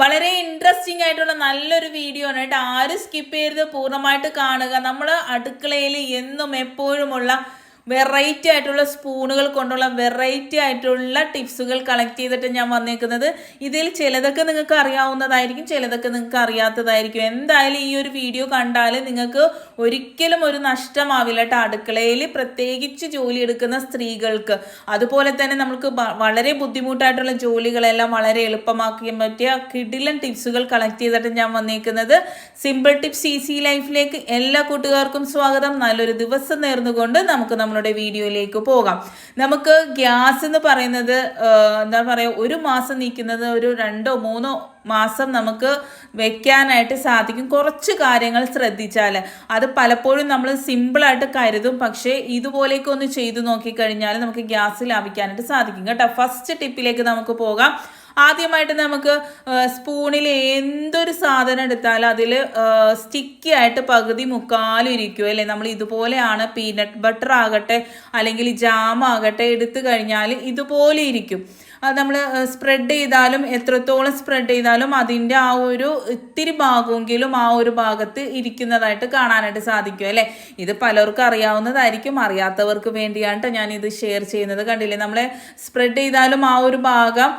വളരെ ഇൻട്രസ്റ്റിംഗ് ആയിട്ടുള്ള നല്ലൊരു വീഡിയോ ആണ് കേട്ടോ. ആരും സ്കിപ്പ് ചെയ്ത് പൂർണമായിട്ട് കാണുക. നമ്മൾ അടുക്കളയിൽ എന്നും എപ്പോഴുമുള്ള വെറൈറ്റി ആയിട്ടുള്ള സ്പൂണുകൾ കൊണ്ടുള്ള വെറൈറ്റി ആയിട്ടുള്ള ടിപ്സുകൾ കളക്ട് ചെയ്തിട്ട് ഞാൻ വന്നേക്കുന്നത്. ഇതിൽ ചിലതൊക്കെ നിങ്ങൾക്ക് അറിയാവുന്നതായിരിക്കും ചിലതൊക്കെ നിങ്ങൾക്ക് അറിയാത്തതായിരിക്കും. എന്തായാലും ഈ ഒരു വീഡിയോ കണ്ടാൽ നിങ്ങൾക്ക് ഒരിക്കലും ഒരു നഷ്ടമാവില്ല കേട്ടോ അടുക്കളയിൽ പ്രത്യേകിച്ച് ജോലി എടുക്കുന്ന സ്ത്രീകൾക്ക്. അതുപോലെ തന്നെ നമുക്ക് വളരെ ബുദ്ധിമുട്ടായിട്ടുള്ള ജോലികളെല്ലാം വളരെ എളുപ്പമാക്കാൻ പറ്റിയ കിടിലൻ ടിപ്സുകൾ കളക്ട് ചെയ്തിട്ട് ഞാൻ വന്നേക്കുന്നത്. സിമ്പിൾ ടിപ്സ് ഈസി ലൈഫിലേക്ക് എല്ലാ കൂട്ടുകാർക്കും സ്വാഗതം. നല്ലൊരു ദിവസം നേർന്നുകൊണ്ട് നമുക്ക് നമ്മളുടെ വീഡിയോയിലേക്ക് പോകാം. നമുക്ക് ഗ്യാസ് എന്ന് പറയുന്നത് എന്താ പറയുക ഒരു മാസം നിൽക്കുന്നത് ഒരു രണ്ടോ മൂന്നോ മാസം നമുക്ക് വെക്കാനായിട്ട് സാധിക്കും. കുറച്ച് കാര്യങ്ങൾ ശ്രദ്ധിച്ചാൽ അത് പലപ്പോഴും നമ്മൾ സിമ്പിളായിട്ട് കരുതും. പക്ഷേ ഇതുപോലെയൊക്കെ ഒന്ന് ചെയ്തു നോക്കിക്കഴിഞ്ഞാൽ നമുക്ക് ഗ്യാസ് ലാഭിക്കാനായിട്ട് സാധിക്കും. കേട്ടോ. ഫസ്റ്റ് ടിപ്പിലേക്ക് നമുക്ക് പോകാം. ആദ്യമായിട്ട് നമുക്ക് സ്പൂണിൽ എന്തൊരു സാധനം എടുത്താലും അതിൽ സ്റ്റിക്കി ആയിട്ട് പകുതി മുക്കാലും ഇരിക്കും അല്ലേ? നമ്മൾ ഇതുപോലെയാണ് പീനട്ട് ബട്ടർ ആകട്ടെ അല്ലെങ്കിൽ ജാം ആകട്ടെ എടുത്തു കഴിഞ്ഞാൽ ഇതുപോലെ ഇരിക്കും. നമ്മൾ സ്പ്രെഡ് ചെയ്താലും എത്രത്തോളം സ്പ്രെഡ് ചെയ്താലും അതിന്റെ ആ ഒരു ഇത്തിരി ഭാഗമെങ്കിലും ആ ഒരു ഭാഗത്ത് ഇരിക്കുന്നതായിട്ട് കാണാനായിട്ട് സാധിക്കും അല്ലേ? ഇത് പലർക്കും അറിയാവുന്നതായിരിക്കും അറിയാത്തവർക്ക് വേണ്ടിയാണ് ഞാൻ ഇത് ഷെയർ ചെയ്യുന്നത്. കണ്ടില്ലേ? നമ്മൾ സ്പ്രെഡ് ചെയ്താലും ആ ഒരു ഭാഗം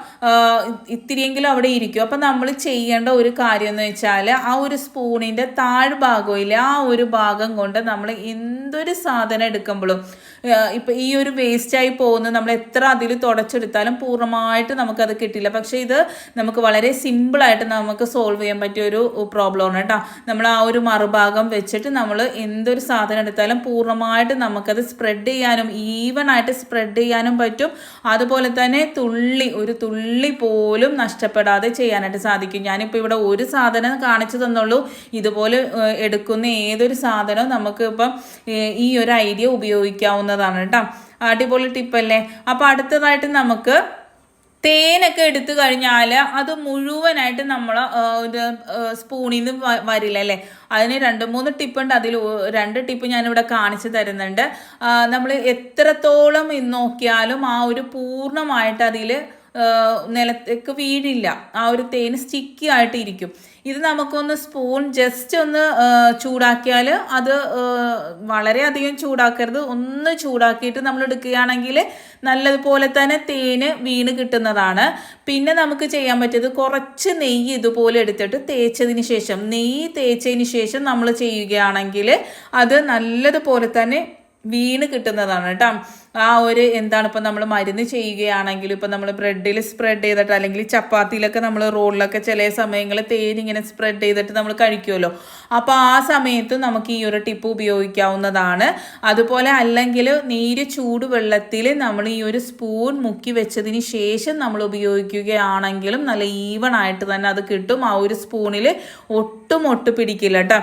ഇത്തിരിയെങ്കിലും അവിടെ ഇരിക്കും. അപ്പം നമ്മൾ ചെയ്യേണ്ട ഒരു കാര്യം എന്ന് വെച്ചാൽ ആ ഒരു സ്പൂണിന്റെ താഴ്ഭാഗം ഇല്ലേ ആ ഒരു ഭാഗം കൊണ്ട് നമ്മൾ എന്തൊരു സാധനം എടുക്കുമ്പോഴും ഇപ്പം ഈ ഒരു വേസ്റ്റായി പോകുന്ന നമ്മൾ എത്ര അതിൽ തുടച്ചെടുത്താലും പൂർണമായിട്ട് നമുക്കത് കിട്ടില്ല. പക്ഷേ ഇത് നമുക്ക് വളരെ സിമ്പിളായിട്ട് നമുക്ക് സോൾവ് ചെയ്യാൻ പറ്റിയ ഒരു പ്രോബ്ലമാണ് കേട്ടോ. നമ്മൾ ആ ഒരു മറുഭാഗം വെച്ചിട്ട് നമ്മൾ എന്തൊരു സാധനം എടുത്താലും പൂർണമായിട്ട് നമുക്കത് സ്പ്രെഡ് ചെയ്യാനും ഈവൻ ആയിട്ട് സ്പ്രെഡ് ചെയ്യാനും പറ്റും. അതുപോലെ തന്നെ തുള്ളി ഒരു തുള്ളി പോലും നഷ്ടപ്പെടാതെ ചെയ്യാനായിട്ട് സാധിക്കും. ഞാനിപ്പോൾ ഇവിടെ ഒരു സാധനം കാണിച്ചു തന്നുള്ളൂ. ഇതുപോലെ എടുക്കുന്ന ഏതൊരു സാധനവും നമുക്ക് ഇപ്പം ഈ ഒരു ഐഡിയ ഉപയോഗിക്കാവുന്നതാണ് കേട്ടോ. അടിപൊളി ടിപ്പല്ലേ അപ്പോൾ അടുത്തതായിട്ട് നമുക്ക് തേനൊക്കെ എടുത്തു കഴിഞ്ഞാൽ അത് മുഴുവനായിട്ട് നമ്മൾ ഒരു സ്പൂണിൽ നിന്ന് വരില്ല അല്ലേ? അതിന് രണ്ട് മൂന്ന് ടിപ്പുണ്ട് അതിൽ രണ്ട് ടിപ്പ് ഞാനിവിടെ കാണിച്ചു തരുന്നുണ്ട്. നമ്മൾ എത്രത്തോളം നോക്കിയാലും ആ ഒരു പൂർണമായിട്ട് അതിൽ നിലത്തേക്ക് വീഴില്ല. ആ ഒരു തേൻ സ്റ്റിക്കി ആയിട്ട് ഇരിക്കും ഇത് നമുക്കൊന്ന് സ്പൂൺ ജസ്റ്റ് ഒന്ന് ചൂടാക്കിയാൽ അത് വളരെയധികം ചൂടാക്കരുത്. ഒന്ന് ചൂടാക്കിയിട്ട് നമ്മൾ എടുക്കുകയാണെങ്കിൽ നല്ലതുപോലെ തന്നെ തേന് വീണ് കിട്ടുന്നതാണ്. പിന്നെ നമുക്ക് ചെയ്യാൻ പറ്റിയത് കുറച്ച് നെയ്യ് ഇതുപോലെ എടുത്തിട്ട് തേച്ചതിന് ശേഷം നെയ്യ് തേച്ചതിന് ശേഷം നമ്മൾ ചെയ്യുകയാണെങ്കിൽ അത് നല്ലതുപോലെ തന്നെ വീണ് കിട്ടുന്നതാണ് കേട്ടോ. ആ ഒരു എന്താണ് ഇപ്പം നമ്മൾ മരുന്ന് ചെയ്യുകയാണെങ്കിൽ ഇപ്പം നമ്മൾ ബ്രെഡിൽ സ്പ്രെഡ് ചെയ്തിട്ട് അല്ലെങ്കിൽ ചപ്പാത്തിയിലൊക്കെ നമ്മൾ റോളിലൊക്കെ ചില സമയങ്ങളിൽ തേനിങ്ങനെ സ്പ്രെഡ് ചെയ്തിട്ട് നമ്മൾ കഴിക്കുമല്ലോ അപ്പോൾ ആ സമയത്ത് നമുക്ക് ഈ ഒരു ടിപ്പ് ഉപയോഗിക്കാവുന്നതാണ്. അതുപോലെ അല്ലെങ്കിൽ നീര് ചൂടുവെള്ളത്തിൽ നമ്മൾ ഈ ഒരു സ്പൂൺ മുക്കി വെച്ചതിന് ശേഷം നമ്മൾ ഉപയോഗിക്കുകയാണെങ്കിലും നല്ല ഈവൺ ആയിട്ട് തന്നെ അത് കിട്ടും. ആ ഒരു സ്പൂണിൽ ഒട്ടും ഒട്ട് പിടിക്കില്ല കേട്ടോ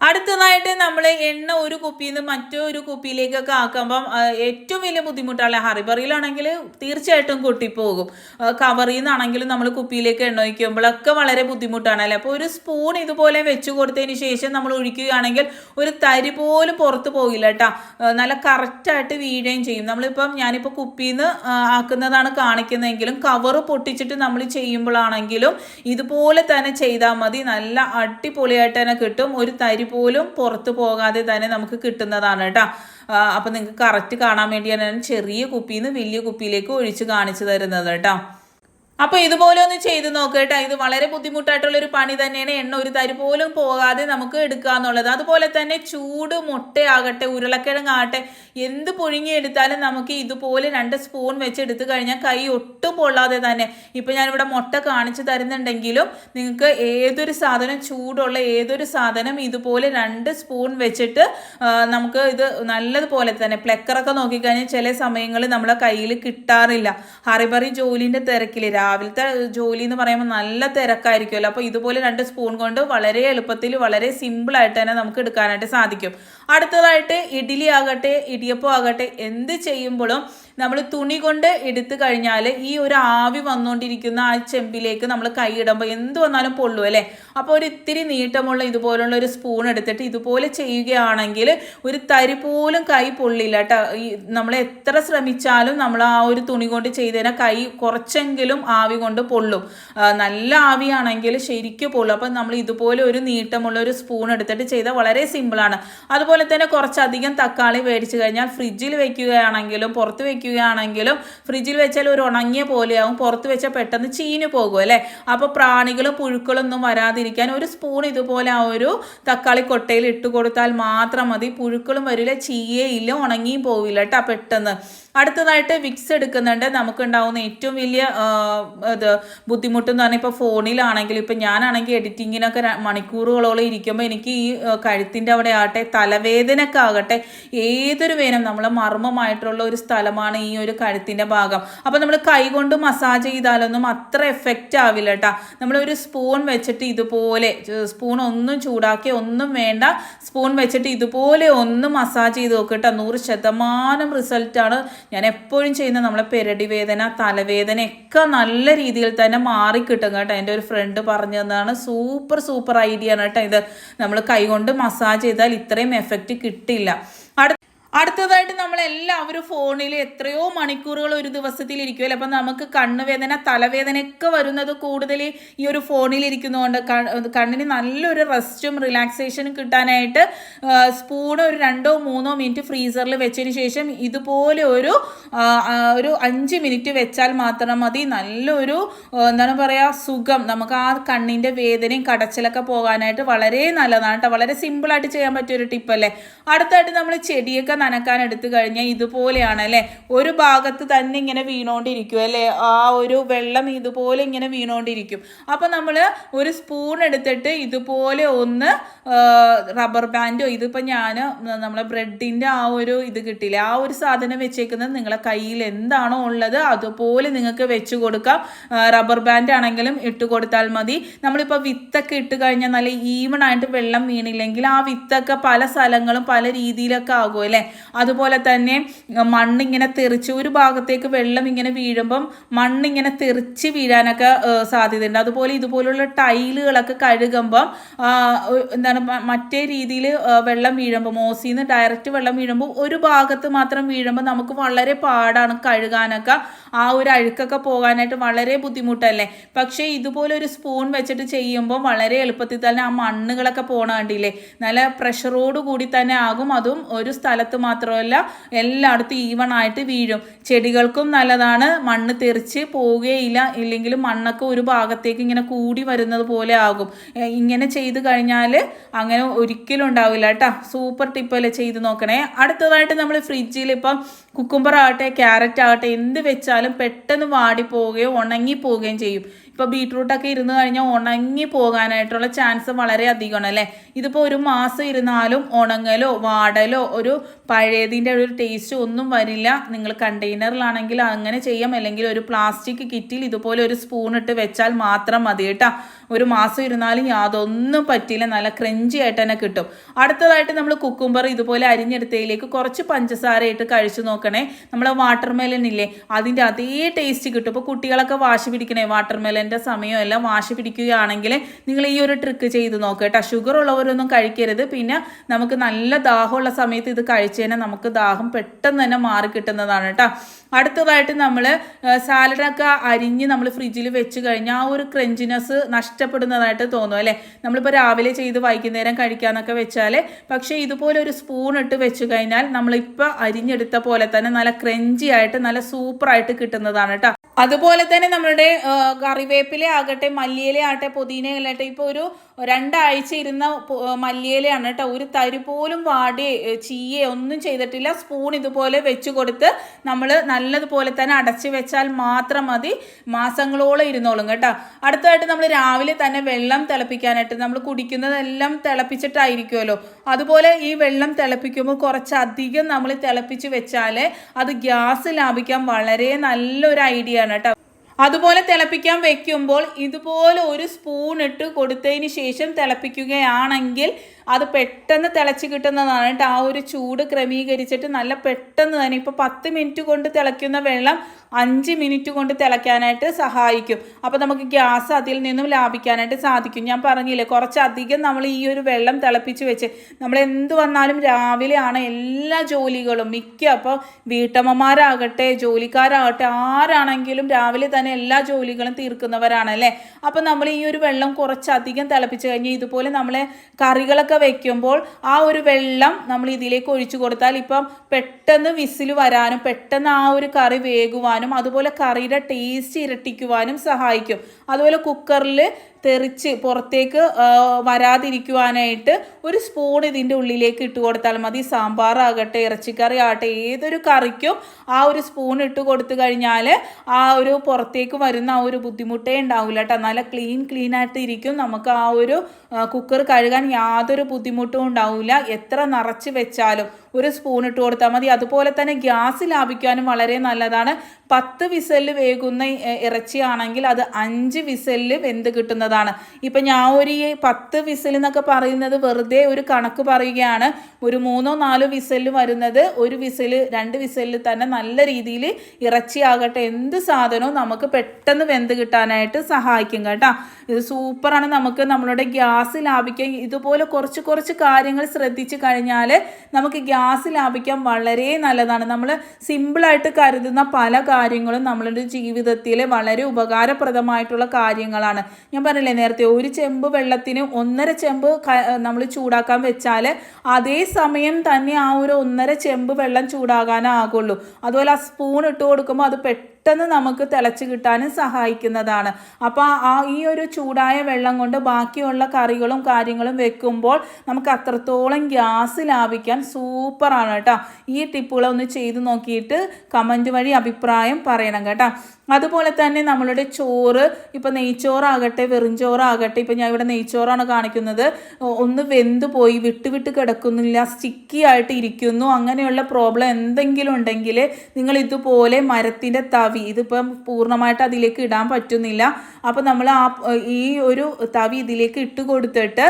അടുത്തതായിട്ട് നമ്മൾ എണ്ണ ഒരു കുപ്പിയിൽ നിന്ന് മറ്റൊരു കുപ്പിയിലേക്കൊക്കെ ആക്കുമ്പം ഏറ്റവും വലിയ ബുദ്ധിമുട്ടാണ് ഹറിബറിയിലാണെങ്കിൽ തീർച്ചയായിട്ടും കൊട്ടിപ്പോകും കവറിൽ നിന്നാണെങ്കിലും നമ്മൾ കുപ്പിയിലേക്ക് എണ്ണ ഒഴിക്കുമ്പോഴൊക്കെ വളരെ ബുദ്ധിമുട്ടാണ് അല്ലേ അപ്പോൾ ഒരു സ്പൂൺ ഇതുപോലെ വെച്ച് കൊടുത്തതിന് ശേഷം നമ്മൾ ഒഴിക്കുകയാണെങ്കിൽ ഒരു തരി പോലും പുറത്ത് പോകില്ല കേട്ടോ നല്ല കറക്റ്റായിട്ട് വീഴുകയും ചെയ്യും. നമ്മളിപ്പം ഞാനിപ്പോൾ കുപ്പിയിൽ നിന്ന് ആക്കുന്നതാണ് കാണിക്കുന്നതെങ്കിലും കവറ് പൊട്ടിച്ചിട്ട് നമ്മൾ ചെയ്യുമ്പോഴാണെങ്കിലും ഇതുപോലെ തന്നെ ചെയ്താൽ മതി. നല്ല അടിപൊളിയായിട്ട് തന്നെ കിട്ടും. ഒരു തരി പോലും പുറത്ത് പോകാതെ തന്നെ നമുക്ക് കിട്ടുന്നതാണ് കേട്ടോ. അപ്പം നിങ്ങൾക്ക് കറക്റ്റ് കാണാൻ വേണ്ടിയാണ് ഞാൻ ചെറിയ കുപ്പിയിൽ നിന്ന് വലിയ കുപ്പിയിലേക്ക് ഒഴിച്ച് കാണിച്ചു തരുന്നത് കേട്ടോ. അപ്പൊ ഇതുപോലെ ഒന്ന് ചെയ്ത് നോക്കട്ടെ ഇത് വളരെ ബുദ്ധിമുട്ടായിട്ടുള്ള ഒരു പണി തന്നെയാണ്. എണ്ണ ഒരു തരി പോലും പോകാതെ നമുക്ക് എടുക്കുക എന്നുള്ളത്. അതുപോലെ തന്നെ ചൂട് മുട്ടയാകട്ടെ ഉരുളക്കിഴങ്ങാകട്ടെ എന്ത് പുഴുങ്ങിയെടുത്താലും നമുക്ക് ഇതുപോലെ രണ്ട് സ്പൂൺ വെച്ച് എടുത്തു കഴിഞ്ഞാൽ കൈ ഒട്ടും പൊള്ളാതെ തന്നെ. ഇപ്പൊ ഞാനിവിടെ മുട്ട കാണിച്ചു തരുന്നുണ്ടെങ്കിലും നിങ്ങൾക്ക് ഏതൊരു സാധനം ചൂടുള്ള ഏതൊരു സാധനം ഇതുപോലെ രണ്ട് സ്പൂൺ വെച്ചിട്ട് നമുക്ക് ഇത് നല്ലതുപോലെ തന്നെ പ്ലക്കറൊക്കെ നോക്കിക്കഴിഞ്ഞാൽ ചില സമയങ്ങളിൽ നമ്മളെ കയ്യിൽ കിട്ടാറില്ല. ഹറിബറി ജോലിന്റെ തിരക്കിൽ രാവിലത്തെ ജോലി എന്ന് പറയുമ്പോൾ നല്ല തിരക്കായിരിക്കുമല്ലോ അപ്പോൾ ഇതുപോലെ രണ്ട് സ്പൂൺ കൊണ്ട് വളരെ എളുപ്പത്തിൽ വളരെ സിമ്പിളായിട്ട് തന്നെ നമുക്ക് എടുക്കാനായിട്ട് സാധിക്കും. അടുത്തതായിട്ട് ഇഡ്ഡലി ആകട്ടെ ഇടിയപ്പം ആകട്ടെ എന്ത് ചെയ്യുമ്പോഴും നമ്മൾ തുണി കൊണ്ട് എടുത്തു കഴിഞ്ഞാൽ ഈ ഒരു ആവി വന്നുകൊണ്ടിരിക്കുന്ന ആ ചെമ്പിലേക്ക് നമ്മൾ കൈ ഇടുമ്പോൾ എന്ത് വന്നാലും പൊള്ളു അല്ലേ? അപ്പോൾ ഒരു ഇത്തിരി നീട്ടമുള്ള ഇതുപോലുള്ള ഒരു സ്പൂൺ എടുത്തിട്ട് ഇതുപോലെ ചെയ്യുകയാണെങ്കിൽ ഒരു തരി പോലും കൈ പൊള്ളില്ല കേട്ടോ ഈ നമ്മൾ എത്ര ശ്രമിച്ചാലും നമ്മൾ ആ ഒരു തുണി കൊണ്ട് ചെയ്തതിനാൽ കൈ കുറച്ചെങ്കിലും ആവി കൊണ്ട് പൊള്ളും. നല്ല ആവിയാണെങ്കിൽ ശരിക്കും പൊള്ളും. അപ്പം നമ്മൾ ഇതുപോലെ ഒരു നീട്ടമുള്ള ഒരു സ്പൂൺ എടുത്തിട്ട് ചെയ്താൽ വളരെ സിമ്പിളാണ് അതുപോലെ തന്നെ കുറച്ചധികം തക്കാളി മേടിച്ച് കഴിഞ്ഞാൽ ഫ്രിഡ്ജിൽ വെക്കുകയാണെങ്കിലും പുറത്ത് വെക്കുകയാണെങ്കിലും ഫ്രിഡ്ജിൽ വെച്ചാൽ ഒരു ഉണങ്ങിയ പോലെയാവും. പുറത്ത് വെച്ചാൽ പെട്ടെന്ന് ചീഞ്ഞു പോകും അല്ലേ? അപ്പോൾ പ്രാണികളും പുഴുക്കളൊന്നും വരാതിരിക്കാൻ ഒരു സ്പൂൺ ഇതുപോലെ ആ ഒരു തക്കാളി കൊട്ടയിൽ ഇട്ട് കൊടുത്താൽ മാത്രം മതി. പുഴുക്കളും വരില്ല ചീയേയില്ല ഉണങ്ങിയും പോവില്ല കേട്ടോ പെട്ടെന്ന്. അടുത്തതായിട്ട് വിക്സ് എടുക്കുന്നുണ്ട്. നമുക്കുണ്ടാവുന്ന ഏറ്റവും വലിയ ഇത് ബുദ്ധിമുട്ടെന്ന് പറഞ്ഞാൽ ഇപ്പോൾ ഫോണിലാണെങ്കിലും ഇപ്പം ഞാനാണെങ്കിൽ എഡിറ്റിങ്ങിനൊക്കെ മണിക്കൂറുകളോളം ഇരിക്കുമ്പോൾ എനിക്ക് ഈ കഴുത്തിന്റെ അവിടെ ആകട്ടെ തലവേദനയൊക്കെ ആകട്ടെ ഏതൊരു വേനം നമ്മളെ മർമ്മമായിട്ടുള്ള ഒരു സ്ഥലമാണ് ഈ ഒരു കഴുത്തിന്റെ ഭാഗം. അപ്പോൾ നമ്മൾ കൈകൊണ്ട് മസാജ് ചെയ്താലൊന്നും അത്ര എഫക്റ്റ് ആവില്ല കേട്ടോ നമ്മളൊരു സ്പൂൺ വെച്ചിട്ട് ഇതുപോലെ സ്പൂൺ ഒന്നും ചൂടാക്കി ഒന്നും വേണ്ട സ്പൂൺ വെച്ചിട്ട് ഇതുപോലെ ഒന്ന് മസാജ് ചെയ്ത് നോക്കട്ടോ നൂറ് ശതമാനം റിസൾട്ടാണ് ഞാൻ എപ്പോഴും ചെയ്യുന്ന നമ്മളെ പെരടി വേദന തലവേദന ഒക്കെ നല്ല രീതിയിൽ തന്നെ മാറിക്കിട്ടും കേട്ടോ. എന്റെ ഒരു ഫ്രണ്ട് പറഞ്ഞു തന്നതാണ് സൂപ്പർ സൂപ്പർ ഐഡിയ ആണ് കേട്ടോ ഇത്. നമ്മൾ കൈകൊണ്ട് മസാജ് ചെയ്താൽ ഇത്രയും എഫക്റ്റ് കിട്ടില്ല. അടുത്തതായിട്ട് നമ്മൾ എല്ലാവരും ഫോണിൽ എത്രയോ മണിക്കൂറുകൾ ഒരു ദിവസത്തിൽ ഇരിക്കുമല്ലോ അപ്പം നമുക്ക് കണ്ണുവേദന തലവേദനയൊക്കെ വരുന്നത് കൂടുതൽ ഈ ഒരു ഫോണിൽ ഇരിക്കുന്നതുകൊണ്ട് കണ്ണിന് നല്ലൊരു റെസ്റ്റും റിലാക്സേഷനും കിട്ടാനായിട്ട് സ്പൂൺ ഒരു രണ്ടോ മൂന്നോ മിനിറ്റ് ഫ്രീസറിൽ വെച്ചതിന് ശേഷം ഇതുപോലെ ഒരു ഒരു അഞ്ച് മിനിറ്റ് വെച്ചാൽ മാത്രം മതി. നല്ലൊരു എന്താണ് പറയുക സുഖം. നമുക്ക് ആ കണ്ണിന്റെ വേദനയും കടച്ചിലൊക്കെ പോകാനായിട്ട് വളരെ നല്ലതാണ് കേട്ടോ. വളരെ സിമ്പിളായിട്ട് ചെയ്യാൻ പറ്റിയ ഒരു ടിപ്പല്ലേ? അടുത്തായിട്ട് നമ്മൾ ചെടിയൊക്കെ നനക്കാൻ എടുത്തു കഴിഞ്ഞാൽ ഇതുപോലെയാണ് അല്ലേ? ഒരു ഭാഗത്ത് തന്നെ ഇങ്ങനെ വീണോണ്ടിരിക്കും അല്ലേ? ആ ഒരു വെള്ളം ഇതുപോലെ ഇങ്ങനെ വീണോണ്ടിരിക്കും. അപ്പോൾ നമ്മൾ ഒരു സ്പൂൺ എടുത്തിട്ട് ഇതുപോലെ ഒന്ന് റബ്ബർ ബാൻഡോ ഇതിപ്പോൾ ഞാൻ നമ്മളെ ബ്രെഡിന്റെ ആ ഒരു ഇത് കിട്ടില്ല ആ ഒരു സാധനം വെച്ചേക്കുന്നത് നിങ്ങളെ കയ്യിൽ എന്താണോ ഉള്ളത് അതുപോലെ നിങ്ങൾക്ക് വെച്ച് കൊടുക്കാം. റബ്ബർ ബാൻഡ് ആണെങ്കിലും ഇട്ട് കൊടുത്താൽ മതി. നമ്മളിപ്പോൾ വിത്തൊക്കെ ഇട്ട് കഴിഞ്ഞാൽ നല്ല ഈവൺ ആയിട്ട് വെള്ളം വീണില്ലെങ്കിൽ ആ വിത്തൊക്കെ പല സ്ഥലങ്ങളും പല രീതിയിലൊക്കെ ആകും അല്ലേ? അതുപോലെ തന്നെ മണ്ണിങ്ങനെ തെറിച്ച് ഒരു ഭാഗത്തേക്ക് വെള്ളം ഇങ്ങനെ വീഴുമ്പം മണ്ണിങ്ങനെ തെറിച്ച് വീഴാനൊക്കെ സാധ്യതയുണ്ട്. അതുപോലെ ഇതുപോലുള്ള ടൈലുകളൊക്കെ കഴുകുമ്പം എന്താണ് മറ്റേ രീതിയിൽ വെള്ളം വീഴുമ്പോൾ മോസിൽ നിന്ന് ഡയറക്റ്റ് വെള്ളം വീഴുമ്പോൾ ഒരു ഭാഗത്ത് മാത്രം വീഴുമ്പോൾ നമുക്ക് വളരെ പാടാണ് കഴുകാനൊക്കെ. ആ ഒരു അഴുക്കൊക്കെ പോകാനായിട്ട് വളരെ ബുദ്ധിമുട്ടല്ലേ? പക്ഷേ ഇതുപോലെ ഒരു സ്പൂൺ വെച്ചിട്ട് ചെയ്യുമ്പോൾ വളരെ എളുപ്പത്തിൽ തന്നെ ആ മണ്ണുകളൊക്കെ പോണ കണ്ടില്ലേ? നല്ല പ്രഷറോട് കൂടി തന്നെ ആകും. അതും ഒരു സ്ഥലത്ത് മാത്രമല്ല എല്ലായിടത്തും ഈവൺ ആയിട്ട് വീഴും. ചെടികൾക്കും നല്ലതാണ്. മണ്ണ് തെറിച്ച് പോവുകയില്ല. ഇല്ലെങ്കിൽ മണ്ണൊക്കെ ഒരു ഭാഗത്തേക്ക് ഇങ്ങനെ കൂടി വരുന്നത് പോലെ ആകും. ഇങ്ങനെ ചെയ്ത് കഴിഞ്ഞാൽ അങ്ങനെ ഒരിക്കലും ഉണ്ടാവില്ല കേട്ടോ. സൂപ്പർ ടിപ്പല്ലേ ചെയ്ത് നോക്കണേ. അടുത്തതായിട്ട് നമ്മൾ ഫ്രിഡ്ജിൽ ഇപ്പം കുക്കുംബർ ആകട്ടെ ക്യാരറ്റ് ആകട്ടെ എന്ത് വെച്ചാലും പെട്ടെന്ന് വാടി പോവുകയോ ഉണങ്ങി പോവുകയും ചെയ്യും. ഇപ്പോൾ ബീട്രൂട്ടൊക്കെ ഇരുന്ന് കഴിഞ്ഞാൽ ഉണങ്ങി പോകാനായിട്ടുള്ള ചാൻസ് വളരെ അധികമാണ് അല്ലേ? ഇതിപ്പോൾ ഒരു മാസം ഇരുന്നാലും ഉണങ്ങലോ വാടലോ ഒരു പഴയതിന്റെ ഒരു ടേസ്റ്റ് ഒന്നും വരില്ല. നിങ്ങൾ കണ്ടെയ്നറിലാണെങ്കിൽ അങ്ങനെ ചെയ്യാം. അല്ലെങ്കിൽ ഒരു പ്ലാസ്റ്റിക് കിറ്റിൽ ഇതുപോലെ ഒരു സ്പൂൺ ഇട്ട് വെച്ചാൽ മാത്രം മതി കേട്ടോ. ഒരു മാസം ഇരുന്നാലും യാതൊന്നും പറ്റില്ല. നല്ല ക്രഞ്ചി ആയിട്ട് തന്നെ കിട്ടും. അടുത്തതായിട്ട് നമ്മൾ കുക്കുംബർ ഇതുപോലെ അരിഞ്ഞെടുത്തതിലേക്ക് കുറച്ച് പഞ്ചസാര ഇട്ട് കഴിച്ചു നോക്കണേ. നമ്മളെ വാട്ടർമെലൻ ഇല്ലേ അതിന്റെ അതേ ടേസ്റ്റ് കിട്ടും. ഇപ്പോൾ കുട്ടികളൊക്കെ വാശി പിടിക്കണേ വാട്ടർ സമയം എല്ലാം വാശി പിടിക്കുകയാണെങ്കിൽ നിങ്ങൾ ഈ ഒരു ട്രിക്ക് ചെയ്ത് നോക്കുക കേട്ടോ. ഷുഗർ ഉള്ളവരൊന്നും കഴിക്കരുത്. പിന്നെ നമുക്ക് നല്ല ദാഹമുള്ള സമയത്ത് ഇത് കഴിച്ചു നമുക്ക് ദാഹം പെട്ടെന്ന് തന്നെ മാറി കിട്ടുന്നതാണ് കേട്ടോ. അടുത്തതായിട്ട് നമ്മൾ സാലഡൊക്കെ അരിഞ്ഞ് നമ്മൾ ഫ്രിഡ്ജിൽ വെച്ച് കഴിഞ്ഞാൽ ആ ഒരു ക്രഞ്ചിനെസ് നഷ്ടപ്പെടുന്നതായിട്ട് തോന്നും അല്ലേ? നമ്മളിപ്പോൾ രാവിലെ ചെയ്ത് വൈകുന്നേരം കഴിക്കാന്നൊക്കെ വെച്ചാൽ പക്ഷേ ഇതുപോലെ ഒരു സ്പൂൺ ഇട്ട് വെച്ച് കഴിഞ്ഞാൽ നമ്മളിപ്പോൾ അരിഞ്ഞെടുത്ത പോലെ തന്നെ നല്ല ക്രഞ്ചി ആയിട്ട് നല്ല സൂപ്പറായിട്ട് കിട്ടുന്നതാണ് കേട്ടോ അതുപോലെ തന്നെ നമ്മളുടെ കറിവേപ്പില ആകട്ടെ മല്ലിയില ആകട്ടെ പുതിനയില ആകട്ടെ ഇപ്പോൾ ഒരു രണ്ടാഴ്ച ഇരുന്ന മല്ലിയിലയാണ് കേട്ടോ. ഒരു തരി പോലും വാടി ചീയേ ഒന്നും ചെയ്തിട്ടില്ല. സ്പൂൺ ഇതുപോലെ വെച്ച് കൊടുത്ത് നമ്മൾ നല്ലതുപോലെ തന്നെ അടച്ച് വെച്ചാൽ മാത്രം മതി. മാസങ്ങളോളം ഇരുന്നോളും കേട്ടോ. അടുത്തതായിട്ട് നമ്മൾ രാവിലെ തന്നെ വെള്ളം തിളപ്പിക്കാനായിട്ട് നമ്മൾ കുടിക്കുന്നതെല്ലാം തിളപ്പിച്ചിട്ടായിരിക്കുമല്ലോ അതുപോലെ ഈ വെള്ളം തിളപ്പിക്കുമ്പോൾ കുറച്ചധികം നമ്മൾ തിളപ്പിച്ച് വെച്ചാൽ അത് ഗ്യാസ് ലാഭിക്കാൻ വളരെ നല്ലൊരു ഐഡിയ ആണ് കേട്ടോ. അതുപോലെ തിളപ്പിക്കാൻ വെക്കുമ്പോൾ ഇതുപോലെ ഒരു സ്പൂൺ ഇട്ട് കൊടുത്തതിന് ശേഷം തിളപ്പിക്കുകയാണെങ്കിൽ അത് പെട്ടെന്ന് തിളച്ച് കിട്ടുന്നതാണ്. കേട്ടോ ആ ഒരു ചൂട് ക്രമീകരിച്ചിട്ട് നല്ല പെട്ടെന്ന് തന്നെ ഇപ്പോൾ പത്ത് മിനിറ്റ് കൊണ്ട് തിളയ്ക്കുന്ന വെള്ളം അഞ്ച് മിനിറ്റ് കൊണ്ട് തിളയ്ക്കാനായിട്ട് സഹായിക്കും. അപ്പോൾ നമുക്ക് ഗ്യാസ് അതിൽ നിന്നും ലാഭിക്കാനായിട്ട് സാധിക്കും. ഞാൻ പറഞ്ഞില്ലേ കുറച്ചധികം നമ്മൾ ഈ ഒരു വെള്ളം തിളപ്പിച്ച് വെച്ച് നമ്മൾ എന്ത് വന്നാലും രാവിലെയാണ് എല്ലാ ജോലികളും മിക്ക അപ്പോൾ വീട്ടമ്മമാരാകട്ടെ ജോലിക്കാരാകട്ടെ ആരാണെങ്കിലും രാവിലെ തന്നെ എല്ലാ ജോലികളും തീർക്കുന്നവരാണല്ലേ അപ്പോൾ നമ്മൾ ഈ ഒരു വെള്ളം കുറച്ചധികം തിളപ്പിച്ച് കഴിഞ്ഞാൽ ഇതുപോലെ നമ്മളെ കറികളൊക്കെ വെക്കുമ്പോൾ ആ ഒരു വെള്ളം നമ്മൾ ഇതിലേക്ക് ഒഴിച്ചു കൊടുത്താൽ ഇപ്പം പെട്ടെന്ന് വിസിൽ വരാനും പെട്ടെന്ന് ആ ഒരു കറി വേകുവാനും അതുപോലെ കറിയുടെ ടേസ്റ്റ് ഇരട്ടിക്കുവാനും സഹായിക്കും. അതുപോലെ കുക്കറിൽ തെറിച്ച് പുറത്തേക്ക് വരാതിരിക്കുവാനായിട്ട് ഒരു സ്പൂൺ ഇതിന്റെ ഉള്ളിലേക്ക് ഇട്ട് കൊടുത്താൽ മതി. സാമ്പാറാകട്ടെ ഇറച്ചിക്കറി ആകട്ടെ ഏതൊരു കറിക്കും ആ ഒരു സ്പൂൺ ഇട്ട് കൊടുത്തു കഴിഞ്ഞാൽ ആ ഒരു പുറത്തേക്ക് വരുന്ന ആ ഒരു ബുദ്ധിമുട്ടേ ഉണ്ടാവില്ല കേട്ടോ. നല്ല ക്ലീൻ ക്ലീൻ ആയിട്ട് ഇരിക്കും നമുക്ക് ആ ഒരു കുക്കർ കഴുകാൻ യാതൊരു ബുദ്ധിമുട്ടും ഉണ്ടാവില്ല എത്ര നിറച്ച് വെച്ചാലും ഒരു സ്പൂൺ ഇട്ട് കൊടുത്താൽ മതി. അതുപോലെ തന്നെ ഗ്യാസ് ലാഭിക്കാനും വളരെ നല്ലതാണ്. പത്ത് വിസലിൽ വേകുന്ന ഇറച്ചിയാണെങ്കിൽ അത് അഞ്ച് വിസലിൽ വെന്ത് കിട്ടുന്നതാണ്. ഇപ്പം ഞാൻ ഒരു പത്ത് വിസൽ എന്നൊക്കെ പറയുന്നത് വെറുതെ ഒരു കണക്ക് പറയുകയാണ്. ഒരു മൂന്നോ നാലോ വിസലിൽ വരുന്നത് ഒരു വിസൽ രണ്ട് വിസലിൽ തന്നെ നല്ല രീതിയിൽ ഇറച്ചിയാകട്ടെ എന്ത് സാധനവും നമുക്ക് പെട്ടെന്ന് വെന്ത് കിട്ടാനായിട്ട് സഹായിക്കും കേട്ടോ. ഇത് സൂപ്പറാണ്. നമുക്ക് നമ്മളുടെ ഗ്യാസ് ലാഭിക്കാൻ ഇതുപോലെ കുറച്ച് കുറച്ച് കാര്യങ്ങൾ ശ്രദ്ധിച്ചു കഴിഞ്ഞാൽ നമുക്ക് ഗ്യാസ് ലാഭിക്കാൻ വളരെ നല്ലതാണ്. നമ്മൾ സിമ്പിളായിട്ട് കരുതുന്ന പല കാര്യങ്ങളും നമ്മളുടെ ജീവിതത്തിൽ വളരെ ഉപകാരപ്രദമായിട്ടുള്ള കാര്യങ്ങളാണ്. ഞാൻ പറഞ്ഞില്ലേ നേരത്തെ ഒരു ചെമ്പ് വെള്ളത്തിന് ഒന്നര ചെമ്പ് നമ്മൾ ചൂടാക്കാൻ വെച്ചാൽ അതേ സമയം തന്നെ ആ ഒരു ഒന്നര ചെമ്പ് വെള്ളം ചൂടാകാനാകുള്ളൂ. അതുപോലെ ആ സ്പൂൺ ഇട്ട് കൊടുക്കുമ്പോൾ അത് പെട്ടെന്ന് നമുക്ക് തിളച്ച് കിട്ടാനും സഹായിക്കുന്നതാണ്. അപ്പോൾ ആ ഈ ഒരു ചൂടായ വെള്ളം കൊണ്ട് ബാക്കിയുള്ള കറികളും കാര്യങ്ങളും വെക്കുമ്പോൾ നമുക്ക് അത്രത്തോളം ഗ്യാസ് ലാഭിക്കാൻ സൂപ്പറാണ് കേട്ടോ. ഈ ടിപ്പുകളൊന്ന് ചെയ്ത് നോക്കിയിട്ട് കമന്റ് വഴി അഭിപ്രായം പറയണം കേട്ടോ. അതുപോലെ തന്നെ നമ്മളുടെ ചോറ് ഇപ്പോൾ നെയ്ച്ചോറാകട്ടെ വെറുംചോറാകട്ടെ ഇപ്പോൾ ഞാൻ ഇവിടെ നെയ്ച്ചോറാണ് കാണിക്കുന്നത്. ഒന്ന് വെന്ത് പോയി വിട്ട് വിട്ട് കിടക്കുന്നില്ല സ്റ്റിക്കി ആയിട്ട് ഇരിക്കുന്നു. അങ്ങനെയുള്ള പ്രോബ്ലം എന്തെങ്കിലും ഉണ്ടെങ്കിൽ നിങ്ങൾ ഇതുപോലെ മരത്തിന്റെ തവി ഇതിപ്പം പൂർണമായിട്ട് അതിലേക്ക് ഇടാൻ പറ്റുന്നില്ല. അപ്പോൾ നമ്മൾ ആ ഈ ഒരു തവി ഇതിലേക്ക് ഇട്ട് കൊടുത്തിട്ട്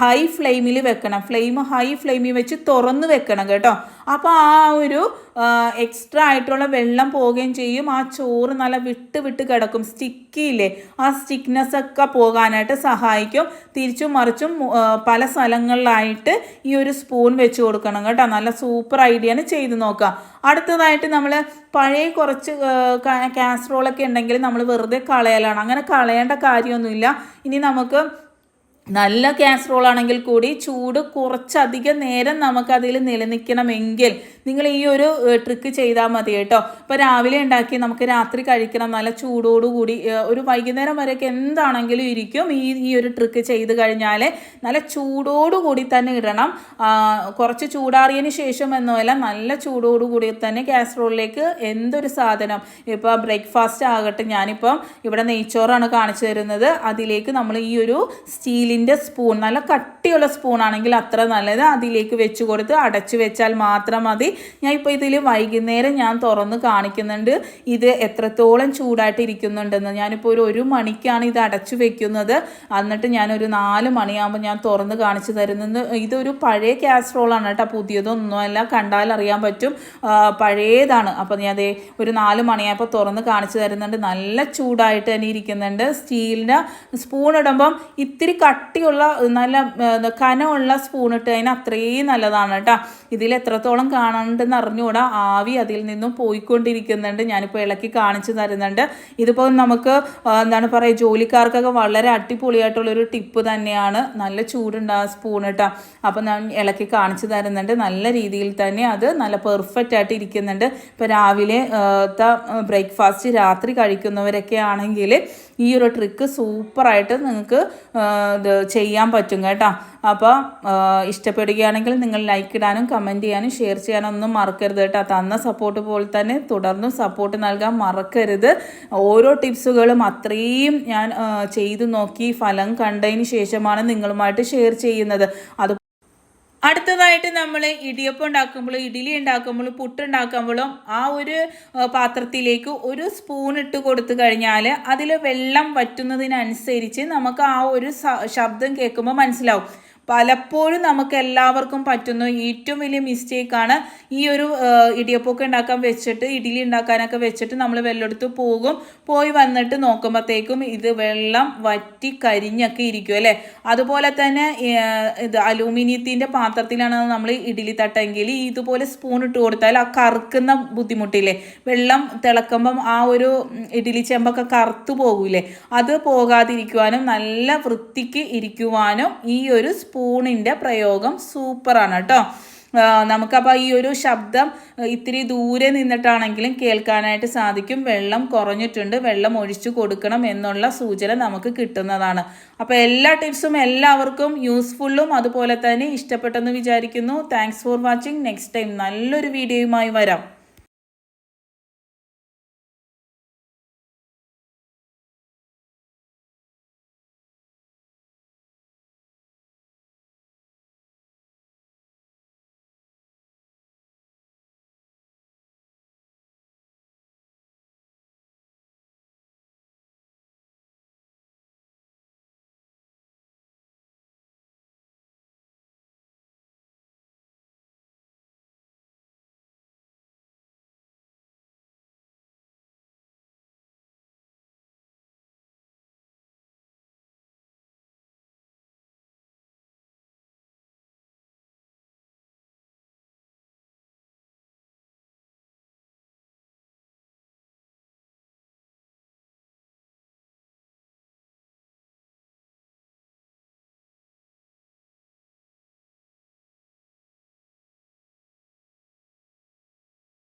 ഹൈ ഫ്ലെയിമിൽ വെക്കണം. ഫ്ലെയിം ഹൈ ഫ്ലെയിമിൽ വെച്ച് തുറന്ന് വെക്കണം കേട്ടോ. അപ്പോൾ ആ ഒരു എക്സ്ട്രാ ആയിട്ടുള്ള വെള്ളം പോവുകയും ചെയ്യും. ആ ചോറ് നല്ല വിട്ട് വിട്ട് കിടക്കും. സ്റ്റിക്കിയില്ലേ ആ സ്റ്റിക്നെസ് ഒക്കെ പോകാനായിട്ട് സഹായിക്കും. തിരിച്ചും മറിച്ചും പല സ്ഥലങ്ങളിലായിട്ട് ഈ ഒരു സ്പൂൺ വെച്ച് കൊടുക്കണം കേട്ടോ. നല്ല സൂപ്പർ ഐഡിയാണ് ചെയ്ത് നോക്കുക. അടുത്തതായിട്ട് നമ്മൾ പഴയ കുറച്ച് കാസറോളൊക്കെ ഉണ്ടെങ്കിൽ നമ്മൾ വെറുതെ കളയലാണ്. അങ്ങനെ കളയേണ്ട കാര്യമൊന്നുമില്ല. ഇനി നമുക്ക് നല്ല കാസറോൾ ആണെങ്കിൽ കൂടി ചൂട് കുറച്ചധികം നേരം നമുക്കതിൽ നിലനിൽക്കണമെങ്കിൽ നിങ്ങൾ ഈ ഒരു ട്രിക്ക് ചെയ്താൽ മതി കേട്ടോ. ഇപ്പോൾ രാവിലെ ഉണ്ടാക്കി നമുക്ക് രാത്രി കഴിക്കണം. നല്ല ചൂടോടുകൂടി ഒരു വൈകുന്നേരം വരെയൊക്കെ എന്താണെങ്കിലും ഇരിക്കും. ഈ ഈ ഒരു ട്രിക്ക് ചെയ്ത് കഴിഞ്ഞാൽ നല്ല ചൂടോടുകൂടി തന്നെ ഇടണം. കുറച്ച് ചൂടാറിയതിന് ശേഷം എന്നല്ല നല്ല ചൂടോടുകൂടി തന്നെ കാസറോളിലേക്ക് എന്തൊരു സാധനം. ഇപ്പോൾ ബ്രേക്ക്ഫാസ്റ്റ് ആകട്ടെ ഞാനിപ്പം ഇവിടെ നെയ്ച്ചോറാണ് കാണിച്ചു തരുന്നത്. അതിലേക്ക് നമ്മൾ ഈ ഒരു സ്റ്റീലിന്റെ സ്പൂൺ നല്ല കട്ടിയുള്ള സ്പൂണാണെങ്കിൽ അത്ര നല്ലത് അതിലേക്ക് വെച്ച് കൊടുത്ത് അടച്ചു വെച്ചാൽ മാത്രം മതി. ഞാൻ ഇപ്പോൾ ഇതിൽ വൈകുന്നേരം ഞാൻ തുറന്ന് കാണിക്കുന്നുണ്ട് ഇത് എത്രത്തോളം ചൂടായിട്ട് ഇരിക്കുന്നുണ്ടെന്ന്. ഞാനിപ്പോൾ ഒരു ഒരു മണിക്കാണ് ഇത് അടച്ചു വെക്കുന്നത്. എന്നിട്ട് ഞാനൊരു നാല് മണിയാകുമ്പോൾ ഞാൻ തുറന്ന് കാണിച്ചു തരുന്നത്. ഇതൊരു പഴയ കാസറോളാണ് കേട്ടോ പുതിയതൊന്നുമല്ല. കണ്ടാൽ അറിയാൻ പറ്റും. പഴയതാണ്. അപ്പോൾ ഞാൻ അതേ ഒരു നാല് മണിയായപ്പോൾ തുറന്ന് കാണിച്ചു തരുന്നുണ്ട്. നല്ല ചൂടായിട്ട് തന്നെ ഇരിക്കുന്നുണ്ട്. സ്റ്റീലിന്റെ സ്പൂൺ ഇടുമ്പം ഇത്തിരി കട്ടിയുള്ള നല്ല കനമുള്ള സ്പൂൺ ഇട്ട് അത്രയും നല്ലതാണ് കേട്ടോ. ഇതിൽ എത്രത്തോളം കാണണ്ടെന്ന് അറിഞ്ഞുകൂടാ. ആവി അതിൽ നിന്നും പോയിക്കൊണ്ടിരിക്കുന്നുണ്ട്. ഞാനിപ്പോൾ ഇളക്കി കാണിച്ചു തരുന്നുണ്ട്. ഇതിപ്പോൾ നമുക്ക് എന്താണ് പറയുക ജോലിക്കാർക്കൊക്കെ വളരെ അടിപൊളിയായിട്ടുള്ളൊരു ടിപ്പ് തന്നെയാണ്. നല്ല ചൂടുണ്ടാകും സ്പൂൺ കേട്ടോ അപ്പോൾ ഞാൻ ഇളക്കി കാണിച്ചു തരുന്നുണ്ട്. നല്ല രീതിയിൽ തന്നെ അത് നല്ല പെർഫെക്റ്റ് ആയിട്ട് ഇരിക്കുന്നുണ്ട്. ഇപ്പോൾ രാവിലെ ബ്രേക്ക്ഫാസ്റ്റ് രാത്രി കഴിക്കുന്നവരൊക്കെ ആണെങ്കിൽ ഈ ഒരു ട്രിക്ക് സൂപ്പറായിട്ട് നിങ്ങൾക്ക് ഇത് ചെയ്യാൻ പറ്റും കേട്ടോ. അപ്പോൾ ഇഷ്ടപ്പെടുകയാണെങ്കിൽ നിങ്ങൾ ലൈക്ക് ഇടാനും കമന്റ് ചെയ്യാനും ഷെയർ ചെയ്യാനും ഒന്നും മറക്കരുത് കേട്ടോ. തന്ന സപ്പോർട്ട് പോലെ തന്നെ തുടർന്നും സപ്പോർട്ട് നൽകാൻ മറക്കരുത്. ഓരോ ടിപ്സുകളും അത്രയും ഞാൻ ചെയ്തു നോക്കി ഫലം കണ്ടതിന് ശേഷമാണ് നിങ്ങളുമായിട്ട് ഷെയർ ചെയ്യുന്നത്. അത് അടുത്തതായിട്ട് നമ്മൾ ഇടിയപ്പം ഉണ്ടാക്കുമ്പോൾ ഇഡ്ഡലി പുട്ട് പുട്ടുണ്ടാക്കുമ്പോഴും ആ ഒരു പാത്രത്തിലേക്ക് ഒരു സ്പൂൺ ഇട്ട് കൊടുത്തു കഴിഞ്ഞാൽ അതിൽ വെള്ളം വറ്റുന്നതിനനുസരിച്ച് നമുക്ക് ആ ഒരു ശബ്ദം കേൾക്കുമ്പോൾ മനസ്സിലാവും. പലപ്പോഴും നമുക്ക് എല്ലാവർക്കും പറ്റുന്ന ഏറ്റവും വലിയ മിസ്റ്റേക്കാണ് ഈ ഒരു ഇടിയപ്പൊക്കെ ഉണ്ടാക്കാൻ വെച്ചിട്ട് ഇഡ്ഡലി ഉണ്ടാക്കാനൊക്കെ വെച്ചിട്ട് നമ്മൾ വെള്ളമെടുത്ത് പോകും. പോയി വന്നിട്ട് നോക്കുമ്പോഴത്തേക്കും ഇത് വെള്ളം വറ്റി കരിഞ്ഞൊക്കെ ഇരിക്കും അല്ലേ? അതുപോലെ തന്നെ ഇത് അലൂമിനിയത്തിന്റെ പാത്രത്തിലാണ് നമ്മൾ ഇഡ്ഡലി തട്ടെങ്കിൽ ഇതുപോലെ സ്പൂൺ ഇട്ട് കൊടുത്താൽ ആ കറുക്കുന്ന ബുദ്ധിമുട്ടില്ലേ? വെള്ളം തിളക്കുമ്പം ആ ഒരു ഇഡ്ഡലി ചെമ്പൊക്കെ കറുത്തു പോകൂലേ? അത് പോകാതിരിക്കുവാനും നല്ല വൃത്തിക്ക് ഇരിക്കുവാനും ഈ ഒരു സ്പൂണിന്റെ പ്രയോഗം സൂപ്പറാണ് കേട്ടോ. നമുക്കപ്പോൾ ഈ ഒരു ശബ്ദം ഇത്തിരി ദൂരെ നിന്നിട്ടാണെങ്കിലും കേൾക്കാനായിട്ട് സാധിക്കും. വെള്ളം കുറഞ്ഞിട്ടുണ്ട് വെള്ളം ഒഴിച്ചു കൊടുക്കണം എന്നുള്ള സൂചന നമുക്ക് കിട്ടുന്നതാണ്. അപ്പോൾ എല്ലാ ടിപ്സും എല്ലാവർക്കും യൂസ്ഫുള്ളും അതുപോലെ തന്നെ ഇഷ്ടപ്പെട്ടെന്ന് വിചാരിക്കുന്നു. Thanks for watching next time നല്ലൊരു വീഡിയോയുമായി വരാം.